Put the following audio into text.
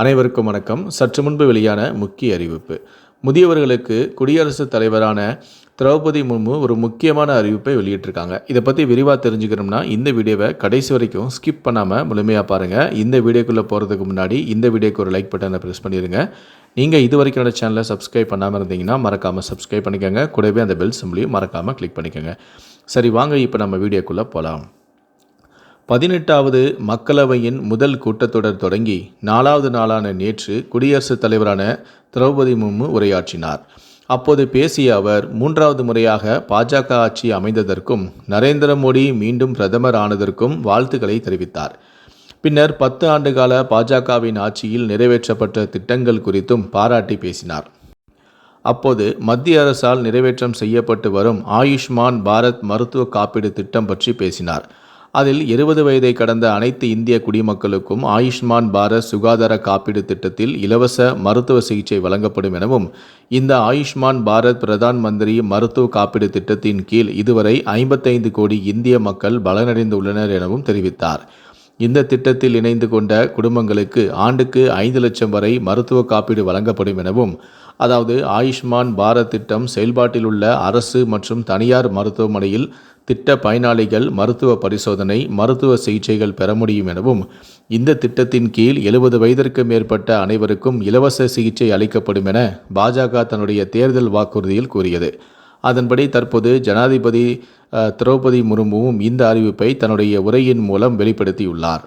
அனைவருக்கும் வணக்கம். சற்று முன்பு வெளியான முக்கிய அறிவிப்பு. முதியவர்களுக்கு குடியரசுத் தலைவரான திரௌபதி முர்மு ஒரு முக்கியமான அறிவிப்பை வெளியிட்டிருக்காங்க. இதை பற்றி விரிவாக தெரிஞ்சுக்கணும்னா இந்த வீடியோவை கடைசி வரைக்கும் ஸ்கிப் பண்ணாமல் முழுமையாக பாருங்கள் இந்த வீடியோக்குள்ளே போகிறதுக்கு முன்னாடி இந்த வீடியோக்கு ஒரு லைக் பட்டனை ப்ரெஸ் பண்ணிடுங்க நீங்கள் இது வரைக்கும் என்னோட சேனலை சப்ஸ்கிரைப் பண்ணாமல் இருந்தீங்கன்னா மறக்காமல் சப்ஸ்கிரைப் பண்ணிக்கோங்க. கூடவே அந்த பெல் சிம்லையும் மறக்காமல் கிளிக் பண்ணிக்கோங்க. சரி வாங்க இப்போ நம்ம வீடியோக்குள்ளே போகலாம் பதினெட்டாவது மக்களவையின் முதல் கூட்டத்தொடர் தொடங்கி நாலாவது நாளான நேற்று குடியரசுத் தலைவரான திரௌபதி முர்மு உரையாற்றினார். அப்போது பேசிய அவர் மூன்றாவது முறையாக பாஜக ஆட்சி அமைந்ததற்கும் நரேந்திர மோடி மீண்டும் பிரதமர் ஆனதற்கும் வாழ்த்துக்களை தெரிவித்தார். பின்னர் பத்து ஆண்டுகால பாஜகவின் ஆட்சியில் நிறைவேற்றப்பட்ட திட்டங்கள் குறித்தும் பாராட்டி பேசினார். அப்போது மத்திய அரசால் நிறைவேற்றம் செய்யப்பட்டு வரும் ஆயுஷ்மான் பாரத் மருத்துவ காப்பீடு திட்டம் பற்றி பேசினார். அதில் இருபது வயதை கடந்த அனைத்து இந்திய குடிமக்களுக்கும் ஆயுஷ்மான் பாரத் சுகாதார காப்பீடு திட்டத்தில் இலவச மருத்துவ சிகிச்சை வழங்கப்படும் எனவும் இந்த ஆயுஷ்மான் பாரத் பிரதான் மந்திரி மருத்துவ காப்பீடு திட்டத்தின் கீழ் இதுவரை ஐம்பத்தைந்து கோடி இந்திய மக்கள் பலனடைந்துள்ளனர் எனவும் தெரிவித்தார். இந்த திட்டத்தில் இணைந்து கொண்ட குடும்பங்களுக்கு ஆண்டுக்கு ஐந்து லட்சம் வரை மருத்துவ காப்பீடு வழங்கப்படும் எனவும் அதாவது ஆயுஷ்மான் பாரத் திட்டம் செயல்பாட்டில் உள்ள அரசு மற்றும் தனியார் மருத்துவமனையில் திட்ட பயனாளிகள் மருத்துவ பரிசோதனை மருத்துவ சிகிச்சைகள் பெற முடியும் எனவும் இந்த திட்டத்தின் கீழ் எழுபது வயதிற்கு மேற்பட்ட அனைவருக்கும் இலவச சிகிச்சை அளிக்கப்படும் என பாஜக தன்னுடைய தேர்தல் வாக்குறுதியில் கூறியது. அதன்படி தற்போது ஜனாதிபதி திரௌபதி முர்முவும் இந்த அறிவிப்பை தன்னுடைய உரையின் மூலம் வெளிப்படுத்தியுள்ளார்.